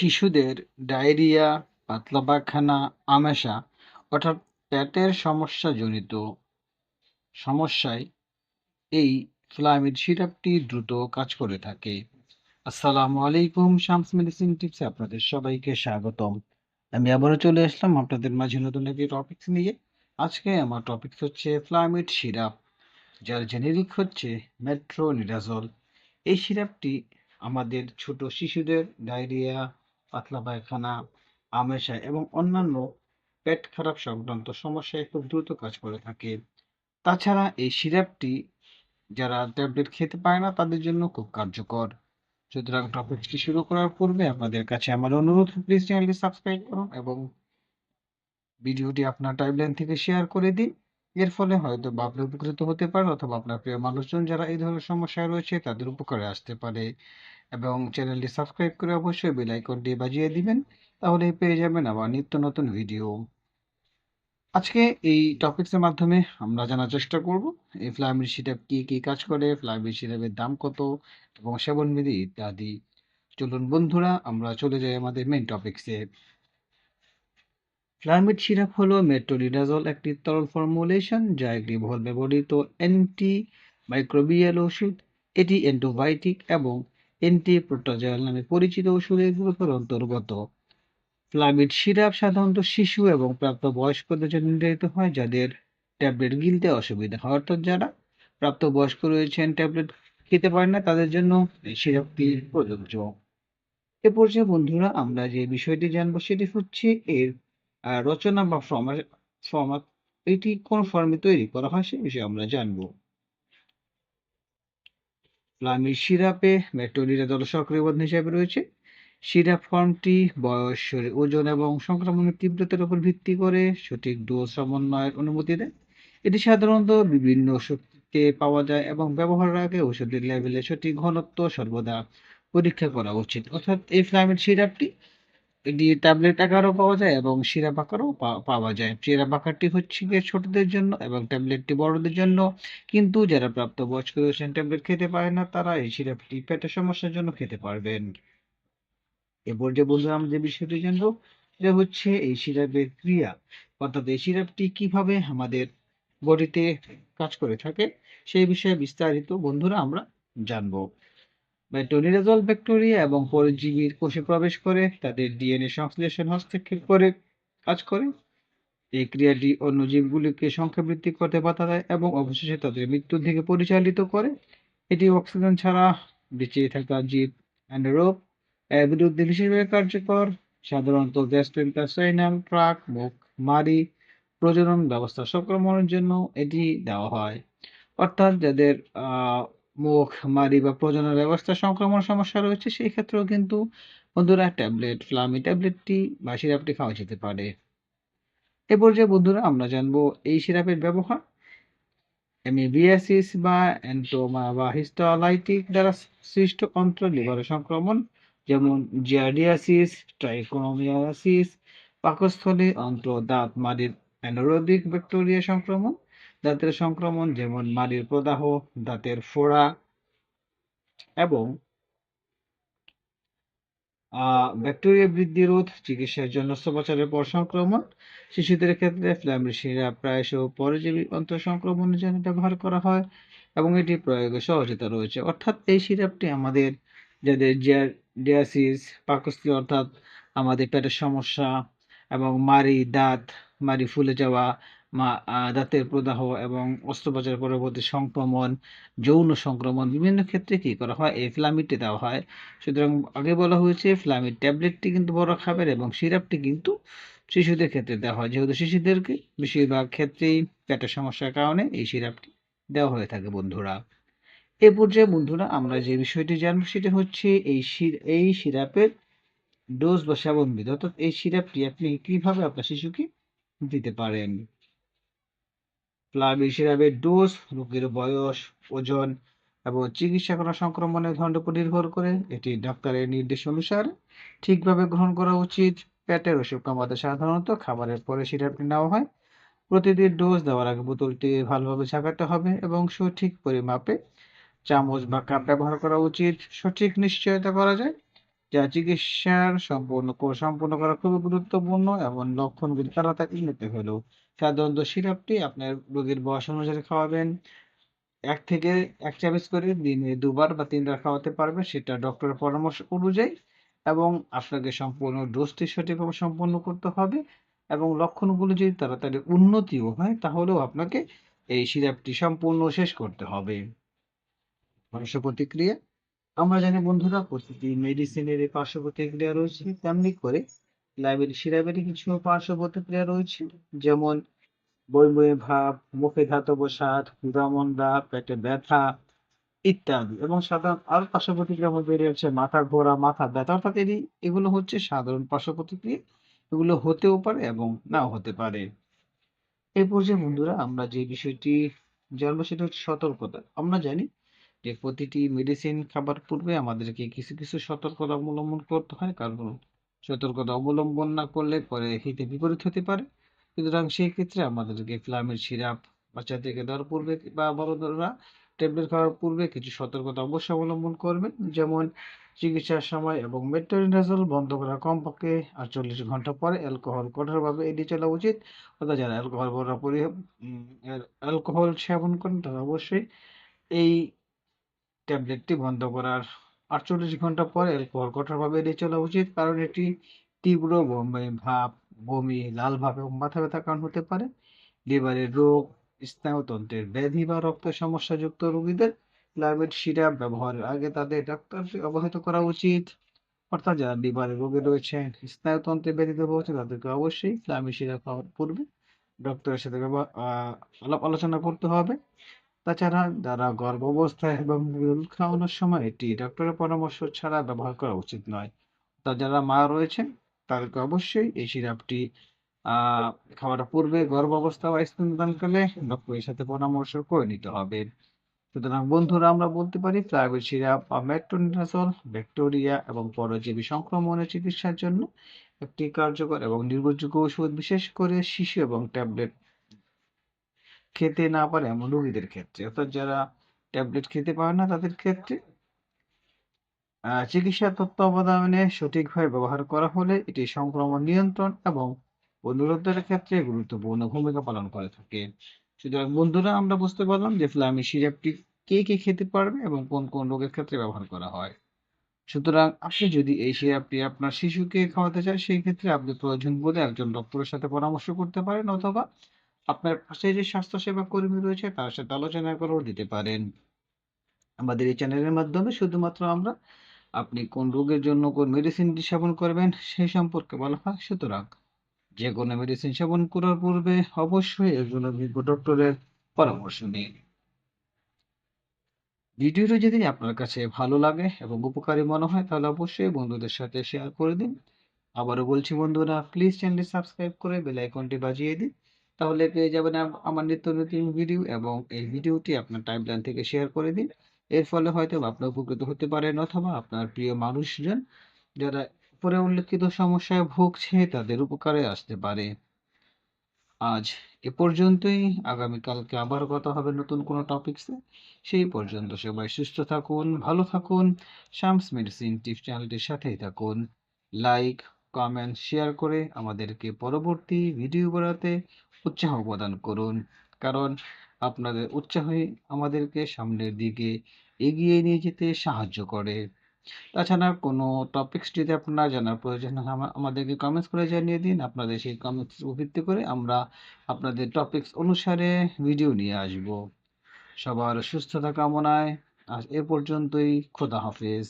শিশুদের ডায়রিয়া, পাতলা পায়খানা, আমাশা অর্থাৎ পেটের সমস্যাজনিত সমস্যায় এই ফ্লামিড সিরাপটি দ্রুত কাজ করে থাকে। আসসালামু আলাইকুম শামস মেডিসিন টিপসে আপনাদের সবাইকে স্বাগতম। আমি আবারও চলে আসলাম আপনাদের মাঝে নতুন একটি টপিক্স নিয়ে। আজকে আমার টপিকস হচ্ছে ফ্লামিড সিরাপ যার জেনেরিক হচ্ছে মেট্রোনিডাজল। এই সিরাপটি আমাদের ছোট শিশুদের ডায়রিয়া, পাতলা পায়খানা, আমাশা এবং অন্যান্য পেট খারাপ সংক্রান্ত সমস্যায় খুব দ্রুত কাজ করে থাকে। তাছাড়া এই সিরাপটি যারা ট্যাবলেট খেতে পারে না তাদের জন্য খুব কার্যকর। সুতরাং টপিকসটি শুরু করার পূর্বে আপনাদের কাছে আমার অনুরোধ প্লিজ চ্যানেলটি সাবস্ক্রাইব করুন এবং ভিডিওটি আপনার টাইমলাইন থেকে শেয়ার করে দিন। এর ফলে হয়তো বা আপনি উপকৃত হতে পারেন অথবা আপনার প্রিয় মানুষজন যারা এই ধরনের সমস্যায় রয়েছে তাদের উপকারে আসতে পারে এবং চ্যানেলটি সাবস্ক্রাইব করে অবশ্যই বেল আইকনটি বাজিয়ে দিবেন, তাহলে পেয়ে যাবেন আবার নিত্য নতুন ভিডিও আজকে এই টপিকসের মাধ্যমে আমরা জানার চেষ্টা করব, এই ফ্লাইমিড সিরাপ কি কি কাজ করে ফ্লাইমিড সিরাপের দাম কত এবং সেবন বিধি ইত্যাদি। চলুন বন্ধুরা, আমরা চলে যাই আমাদের মেন টপিকসে ফ্লামিড সিরাপ হলো মেট্রোলিডাজল একটি তরল ফর্মুলেশন যা একটি বহুল ব্যবহৃত অ্যান্টি মাইক্রোবিয়াল ওষুধ, এটি অ্যান্টিবায়োটিক এবং অ্যান্টি প্রোটোজয়াল নামে পরিচিত ওষুধের গ্রুপের অন্তর্গত। ফ্লামিড সিরাপ সাধারণত শিশু এবং প্রাপ্তবয়স্কদের জন্য নির্ধারিত হয়, যাদের ট্যাবলেট গিলতে অসুবিধা হয়। অর্থাৎ যারা প্রাপ্তবয়স্ক রয়েছেন, ট্যাবলেট খেতে পারেন না, তাদের জন্য এই সিরাপটি প্রযোজ্য। এ পর্যায়ে বন্ধুরা আমরা যে বিষয়টি জানব সেটি হচ্ছে এর রচনা বা ফর্মাট এটি কোন ফর্মে তৈরি করা হয় সে বিষয়ে আমরা জানব। ফ্লামিড সিরাপে মেট্রোলিডাজল সক্রিয় উপাদান হিসাবে রয়েছে। সিরাপ ফর্মটি বয়স ওজন এবং সংক্রমণের তীব্রতার উপর ভিত্তি করে সঠিক ডোজ সমন্বয়ের অনুমতি দেয়। এটি সাধারণত বিভিন্ন ওষুধকে পাওয়া যায় এবং ব্যবহারের আগে ওষুধের লেভেলে সঠিক ঘনত্ব সর্বদা পরীক্ষা করা উচিত। অর্থাৎ এই ফ্লামিড সিরাপটি এটি ট্যাবলেট আকারও পাওয়া যায় এবং সিরাপ আকারও পাওয়া যায়। সিরাপ আকারটি হচ্ছে গিয়ে ছোটদের জন্য এবং ট্যাবলেটটি বড়দের জন্য। কিন্তু যারা প্রাপ্তবয়স্ক রয়েছেন ট্যাবলেট খেতে পারে না, তারা এই সিরাপটি পেটের সমস্যার জন্য খেতে পারবেন। এরপর যে বন্ধুরা আমরা যে বিষয়টি জানব, সেটা হচ্ছে এই সিরাপের ক্রিয়া। অর্থাৎ এই সিরাপটি কীভাবে আমাদের বডিতে কাজ করে থাকে, সেই বিষয়ে বিস্তারিত বন্ধুরা আমরা জানব। টনিরাজল ব্যাকটেরিয়া এবং পরজীবীর কোষে প্রবেশ করে তাদের ডিএনএ সংশ্লেষণ হস্তক্ষেপ করে কাজ করে। এই ক্রিয়াটি অন্য জীবগুলিকে সংখ্যা বৃদ্ধি করতে বাধা দেয় এবং অবশেষে তাদের মৃত্যুর দিকে পরিচালিত করে। এটি অক্সিজেন ছাড়া বেঁচে থাকা জীব অ্যান্ডরোপ এর বিরুদ্ধে বিশেষভাবে কার্যকর। সাধারণত গ্যাস্ট্রোইন্টেস্টাইনাল ট্রাক মুখ মারি, প্রজনন ব্যবস্থা সংক্রমণের জন্য এটি দেওয়া হয়। অর্থাৎ যাদের মুখ মারি বা প্রজনন ব্যবস্থা, সংক্রমণ সমস্যা রয়েছে, সেই ক্ষেত্রেও কিন্তু বন্ধুরা ট্যাবলেট, ফ্লামি ট্যাবলেটটি বা সিরাপটি খাওয়া যেতে পারে। এ পর্যায়ে বন্ধুরা আমরা জানব এই সিরাপের ব্যবহার। এমিবিয়াসিস বা অ্যান্টোমা বা হিস্টোলাইটিক দ্বারা সৃষ্ট অন্ত্র লিভারের সংক্রমণ, যেমন জিয়ার্ডিয়াসিস ট্রাইকোনোমিয়াসিস, পাকস্থলী, অন্ত্র, দাঁত, মাড়ির অ্যানোরোবিক ব্যাকটেরিয়া সংক্রমণ দাঁতের সংক্রমণ যেমন মাড়ির প্রদাহ, দাঁতের ফোড়া এবং ব্যাকটেরিয়া বৃদ্ধি রোধ, চিকিৎসার জন্য অস্ত্রোপচারের পর সংক্রমণ। শিশুদের ক্ষেত্রে ফ্ল্যামিড সিরাপ প্রায়শই পরজীবী অন্তর সংক্রমণের জন্য ব্যবহার করা হয় এবং এটি প্রয়োগে সহজতা রয়েছে। অর্থাৎ এই সিরাপটি আমাদের যাদের ডিয়াসিস, পাকস্থলী অর্থাৎ আমাদের পেটের সমস্যা এবং মারি দাঁত মারি ফুলে যাওয়া দাঁতের প্রদাহ এবং অস্ত্রোপচার পরবর্তী সংক্রমণ, যৌন সংক্রমণ বিভিন্ন ক্ষেত্রে কি করা হয়? এই ফ্লামিডটি দেওয়া হয়। সুতরাং আগে বলা হয়েছে ফ্লামিড ট্যাবলেটটি কিন্তু বড় খাবেন এবং সিরাপটি কিন্তু শিশুদের ক্ষেত্রে দেওয়া হয়। যেহেতু শিশুদেরকে বেশিরভাগ ক্ষেত্রেই পেটের সমস্যার কারণে এই সিরাপটি দেওয়া হয়ে থাকে বন্ধুরা। এ পর্যায়ে বন্ধুরা আমরা যে বিষয়টি জানব সেটা হচ্ছে এই এই সিরাপের ডোজ বা সেবনবিধ অর্থাৎ এই সিরাপটি আপনি কীভাবে আপনার শিশুকে দিতে পারেন? প্লাবিক সিরাপের ডোজ রোগীর বয়স, ওজন এবং চিকিৎসা করা সংক্রমণের ধরনের উপর নির্ভর করে এটি ডাক্তারের নির্দেশ অনুসারে ঠিকভাবে গ্রহণ করা উচিত। পেটের অসুখ কমাতে সাধারণত খাবারের পরে সিরাপটি নেওয়া হয়। প্রতিদিন ডোজ দেওয়ার আগে বোতলটি ভালোভাবে ঝাঁকাতে হবে এবং সঠিক পরিমাপে চামচ বা কাপ ব্যবহার করা উচিত। সঠিক নিশ্চয়তা করা যায়, যা চিকিৎসার সম্পূর্ণ সম্পূর্ণ করা খুবই গুরুত্বপূর্ণ এবং লক্ষণগুলি তাড়াতাড়ি নিতে হলেও সাধারণত সিরাপটি আপনার রোগীর বয়স অনুসারে খাওয়াবেন। এক থেকে এক চামচ করে দিনে দুবার বা তিনবার খাওয়াতে পারবেন, সেটা ডক্টরের পরামর্শ অনুযায়ী এবং আপনাকে সম্পূর্ণ ডোজটি সঠিকভাবে সম্পন্ন করতে হবে এবং লক্ষণগুলো যদি তাড়াতাড়ি উন্নতিও হয়, তাহলেও আপনাকে এই সিরাপটি সম্পূর্ণ শেষ করতে হবে। পার্শ্ব প্রতিক্রিয়া, আমরা জানি বন্ধুরা, প্রতিটি মেডিসিনের পার্শ্ব প্রতিক্রিয়া রয়েছে, তেমনি করে লাইব্রেরি সিরাপেরই কিছু পার্শ্ব প্রতিক্রিয়া রয়েছে? যেমন বই বই ভাব মুখে ধাতব স্বাদ দমনদা পেটে ব্যথা ইত্যাদি। এবং সাধারণ আরও পার্শ্ব প্রতিক্রিয়ার মধ্যে রয়েছে মাথা ঘোরা, মাথা ব্যথা। অর্থাৎ এটি, এগুলো হচ্ছে সাধারণ পার্শ্ব প্রতিক্রিয়া এগুলো হতেও পারে এবং নাও হতে পারে। এই পর্যায়ে বন্ধুরা, আমরা যে বিষয়টি জানব সেটা হচ্ছে সতর্কতা। আমরা জানি যে প্রতিটি মেডিসিন খাবার পূর্বে আমাদেরকে কিছু কিছু সতর্কতা অবলম্বন করতে হয়। কারণ সতর্কতা অবলম্বন না করলে পরে হিতে বিপরীত হতে পারে। সুতরাং সেই ক্ষেত্রে আমাদেরকে ফ্লামের সিরাপ বাচ্চাদেরকে দেওয়ার পূর্বে বা বড়রা ট্যাবলেট খাওয়ার পূর্বে কিছু সতর্কতা অবশ্যই অবলম্বন করবেন। যেমন চিকিৎসার সময় এবং মেট্রোনিডাজল বন্ধ করার কমপক্ষে আটচল্লিশ ঘণ্টা পরে অ্যালকোহল কঠোরভাবে এড়িয়ে চলা উচিত। অর্থাৎ যারা অ্যালকোহল বড় পরি অ্যালকোহল সেবন করেন তারা অবশ্যই এই ট্যাবলেটটি বন্ধ করার আটচল্লিশ ঘণ্টা পরে অ্যালকোহল কঠোরভাবে এড়িয়ে চলা উচিত, কারণ এটি তীব্র ভাব, বমি লাল ভাব এবং মাথা ব্যথার কারণ হতে পারে। লিভারের রোগ, স্নায়ুতন্ত্রের ব্যাধি বা রক্ত সমস্যাযুক্ত রোগীদের ফ্লাভেট সিরাপ ব্যবহারের আগে তাদের ডাক্তার অবহিত করা উচিত। অর্থাৎ যারা লিভারের রোগে রয়েছেন স্নায়ুতন্ত্রে ব্যাধিতে ভুগছে তাদেরকে অবশ্যই ফ্লামি সিরাপ খাওয়ার পূর্বে ডক্টরের সাথে আলাপ আলোচনা করতে হবে। তাছাড়া যারা গর্ভাবস্থায় এবং খাওয়ানোর সময় এটি ডক্টরের পরামর্শ ছাড়া ব্যবহার করা উচিত নয়। তা যারা মা রয়েছেন, তাদেরকে অবশ্যই এই সিরাপটি খাওয়ার পূর্বে গর্ভাবস্থা বা স্তনদানকালে ডক্টরের সাথে পরামর্শ করে নিতে হবে। সুতরাং বন্ধুরা, আমরা বলতে পারি প্রাইভেট সিরাপ বা মেট্রোনিডাজল ব্যাকটেরিয়া এবং পরজীবী সংক্রমণের চিকিৎসার জন্য একটি কার্যকর এবং নির্ভরযোগ্য ওষুধ, বিশেষ করে শিশু এবং ট্যাবলেট। খেতে না পারে এমন রোগীদের ক্ষেত্রে। অর্থাৎ যারা ট্যাবলেট খেতে পারে না তাদের ক্ষেত্রে চিকিৎসা তত্ত্বাবধানে সঠিকভাবে ব্যবহার করা হলে এটি সংক্রমণ নিয়ন্ত্রণ এবং অনুরোধের ক্ষেত্রে গুরুত্বপূর্ণ ভূমিকা পালন করে থাকে। সুতরাং বন্ধুরা, আমরা বুঝতে পারলাম যে ফ্লামি সিরাপটি কে কে খেতে পারবে এবং কোন কোন রোগের ক্ষেত্রে ব্যবহার করা হয়। সুতরাং আপনি যদি এই সিরাপটি আপনার শিশুকে খাওয়াতে চান, সেই ক্ষেত্রে আপনি প্রয়োজন বলে একজন ডক্টরের সাথে পরামর্শ করতে পারেন অথবা আপনার পাশে যে স্বাস্থ্যসেবা কর্মী রয়েছে, তার সাথে আলোচনা করেও দিতে পারেন। আমাদের এই চ্যানেলের মাধ্যমে শুধুমাত্র আমরা আপনি কোন রোগের জন্য কোন মেডিসিনটি সেবন করবেন, সেই সম্পর্কে বলা হয়। সুতরাং যে কোনো মেডিসিন সেবন করার পূর্বে অবশ্যই একজন অভিজ্ঞ ডক্টরের পরামর্শ নিন। ভিডিওটি যদি আপনার কাছে ভালো লাগে এবং উপকারী মনে হয়, তাহলে অবশ্যই বন্ধুদের সাথে শেয়ার করে দিন। আবারও বলছি বন্ধুরা প্লিজ চ্যানেলটি সাবস্ক্রাইব করে বেল আইকনটি বাজিয়ে দিন। তাহলে পেয়ে যাবেন আমার নিত্য নতুন ভিডিও এবং এই ভিডিওটি আপনার টাইমলাইন থেকে শেয়ার করে দিন। এর ফলে হয়তো আপনি উপকৃত হতে পারেন অথবা আপনার প্রিয় মানুষজন যারা উপরে উল্লেখিত সমস্যায় ভুগছে, তাদের উপকারে আসতে পারে। আজ এ পর্যন্তই। আগামীকালকে আবার কথা হবে নতুন কোনো টপিকসে সেই পর্যন্ত সবাই সুস্থ থাকুন, ভালো থাকুন, শামস মেডিসিন টিপস চ্যানেলটির সাথেই থাকুন। লাইক কমেন্ট শেয়ার করে আমাদেরকে পরবর্তী ভিডিও বানাতে উৎসাহ প্রদান করুন। কারণ আপনাদের উৎসাহই আমাদেরকে সামনের দিকে এগিয়ে নিয়ে যেতে সাহায্য করে। তাছাড়া কোনো টপিকস যদি আপনার জানার প্রয়োজন হয় আমাদেরকে কমেন্টস করে জানিয়ে দিন। আপনাদের সেই কমেন্টস ভিত্তি করে আমরা আপনাদের টপিকস অনুসারে ভিডিও নিয়ে আসব। সবার সুস্থতা কামনায় আজ এ পর্যন্তই। খোদা হাফেজ।